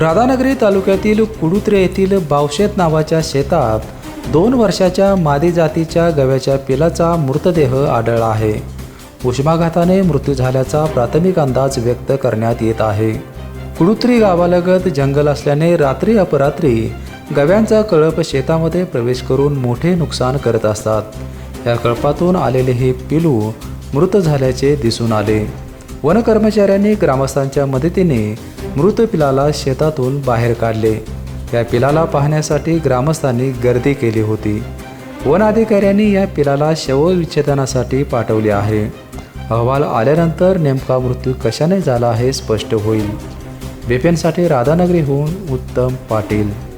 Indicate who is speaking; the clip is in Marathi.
Speaker 1: राधानगरी तालुक्यातील कुडुत्रे येथील बावशेत नावाच्या शेतात दोन वर्षाच्या मादी जातीच्या गव्याच्या पिलाचा मृतदेह आढळला आहे. उष्माघाताने मृत्यू झाल्याचा प्राथमिक अंदाज व्यक्त करण्यात येत आहे. कुडुत्री गावालगत जंगल असल्याने रात्री अपरात्री गव्यांचा कळप शेतामध्ये प्रवेश करून मोठे नुकसान करत असतात. या कळपातून आलेले हे पिलू मृत झाल्याचे दिसून आले. वन कर्मचाऱ्यांनी ग्रामस्थांच्या मदतीने मृत पिलाला शेतातून बाहेर काढले. या पिलाला पाहण्यासाठी ग्रामस्थांनी गर्दी केली होती. वन अधिकाऱ्यांनी या पिलाला शवविच्छेदनासाठी पाठवले आहे. अहवाल आल्यानंतर नेमका मृत्यू कशाने झाला हे स्पष्ट होईल. बिपेनसाठी राधानगरीहून उत्तम पाटील.